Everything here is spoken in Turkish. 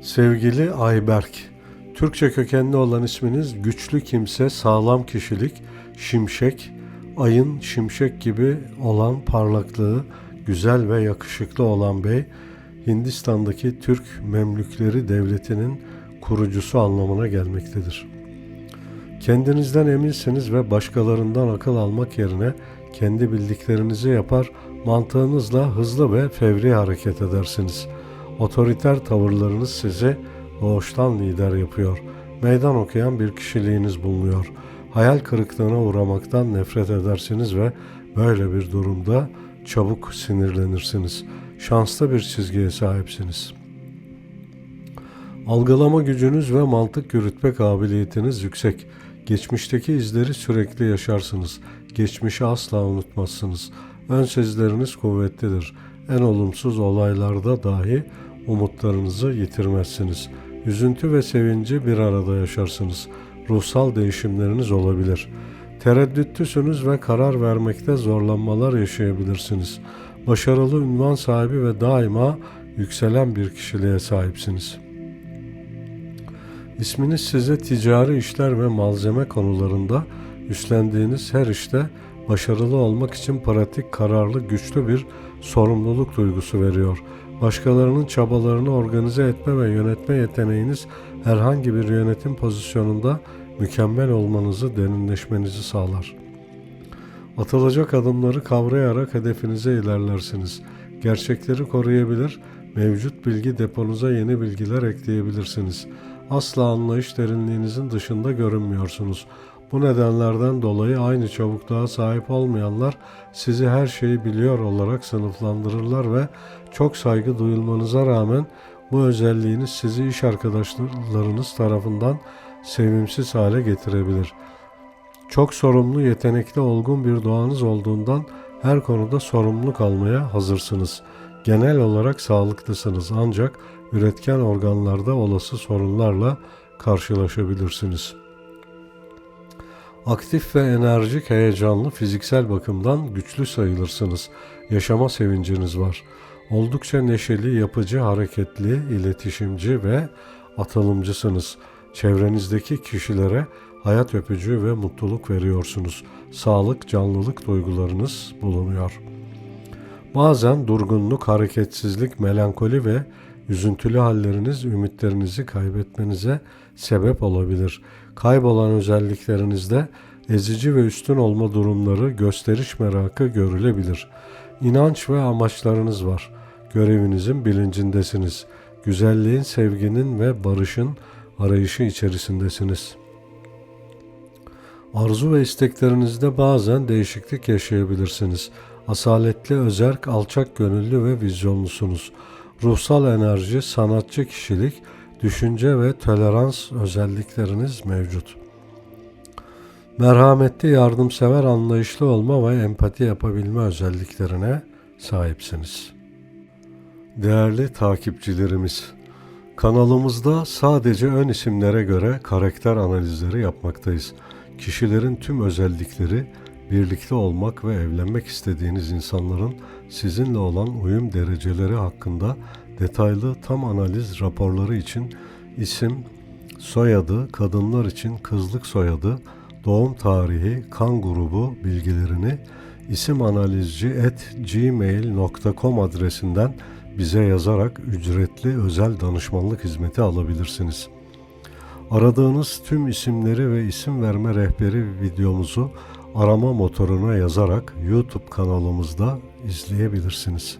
Sevgili Ayberk, Türkçe kökenli olan isminiz güçlü kimse, sağlam kişilik, şimşek, ayın şimşek gibi olan parlaklığı, güzel ve yakışıklı olan bey, Hindistan'daki Türk Memlükleri Devleti'nin kurucusu anlamına gelmektedir. Kendinizden eminsiniz ve başkalarından akıl almak yerine kendi bildiklerinizi yapar, mantığınızla hızlı ve fevri hareket edersiniz. Otoriter tavırlarınız sizi doğuştan lider yapıyor. Meydan okuyan bir kişiliğiniz bulunuyor. Hayal kırıklığına uğramaktan nefret edersiniz ve böyle bir durumda çabuk sinirlenirsiniz. Şanslı bir çizgiye sahipsiniz.'' Algılama gücünüz ve mantık yürütme kabiliyetiniz yüksek. Geçmişteki izleri sürekli yaşarsınız. Geçmişi asla unutmazsınız. Ön sezileriniz kuvvetlidir. En olumsuz olaylarda dahi umutlarınızı yitirmezsiniz. Üzüntü ve sevinci bir arada yaşarsınız. Ruhsal değişimleriniz olabilir. Tereddütlüsünüz ve karar vermekte zorlanmalar yaşayabilirsiniz. Başarılı ünvan sahibi ve daima yükselen bir kişiliğe sahipsiniz.'' İsminiz size ticari işler ve malzeme konularında üstlendiğiniz her işte başarılı olmak için pratik, kararlı, güçlü bir sorumluluk duygusu veriyor. Başkalarının çabalarını organize etme ve yönetme yeteneğiniz herhangi bir yönetim pozisyonunda mükemmel olmanızı, derinleşmenizi sağlar. Atılacak adımları kavrayarak hedefinize ilerlersiniz. Gerçekleri koruyabilir, mevcut bilgi deponuza yeni bilgiler ekleyebilirsiniz.'' asla anlayış derinliğinizin dışında görünmüyorsunuz. Bu nedenlerden dolayı aynı çabukluğa sahip olmayanlar sizi her şeyi biliyor olarak sınıflandırırlar ve çok saygı duyulmanıza rağmen bu özelliğiniz sizi iş arkadaşlarınız tarafından sevimsiz hale getirebilir. Çok sorumlu, yetenekli, olgun bir doğanız olduğundan her konuda sorumluluk almaya hazırsınız. Genel olarak sağlıklısınız ancak üretken organlarda olası sorunlarla karşılaşabilirsiniz. Aktif ve enerjik, heyecanlı, fiziksel bakımdan güçlü sayılırsınız. Yaşama sevinciniz var. Oldukça neşeli, yapıcı, hareketli, iletişimci ve atılımcısınız. Çevrenizdeki kişilere hayat öpücüğü ve mutluluk veriyorsunuz. Sağlık, canlılık duygularınız bulunuyor. Bazen durgunluk, hareketsizlik, melankoli ve Üzüntülü halleriniz ümitlerinizi kaybetmenize sebep olabilir. Kaybolan özelliklerinizde ezici ve üstün olma durumları, gösteriş merakı görülebilir. İnanç ve amaçlarınız var. Görevinizin bilincindesiniz. Güzelliğin, sevginin ve barışın arayışı içerisindesiniz. Arzu ve isteklerinizde bazen değişiklik yaşayabilirsiniz. Asaletli, özerk, alçak gönüllü ve vizyonlusunuz ruhsal enerji, sanatçı kişilik, düşünce ve tolerans özellikleriniz mevcut. Merhametli, yardımsever, anlayışlı olma ve empati yapabilme özelliklerine sahipsiniz. Değerli takipçilerimiz, kanalımızda sadece ön isimlere göre karakter analizleri yapmaktayız. Kişilerin tüm özellikleri, birlikte olmak ve evlenmek istediğiniz insanların sizinle olan uyum dereceleri hakkında detaylı tam analiz raporları için isim, soyadı, kadınlar için kızlık soyadı, doğum tarihi, kan grubu bilgilerini isimanalizci@gmail.com adresinden bize yazarak ücretli özel danışmanlık hizmeti alabilirsiniz. Aradığınız tüm isimleri ve isim verme rehberi videomuzu arama motoruna yazarak YouTube kanalımızda izleyebilirsiniz.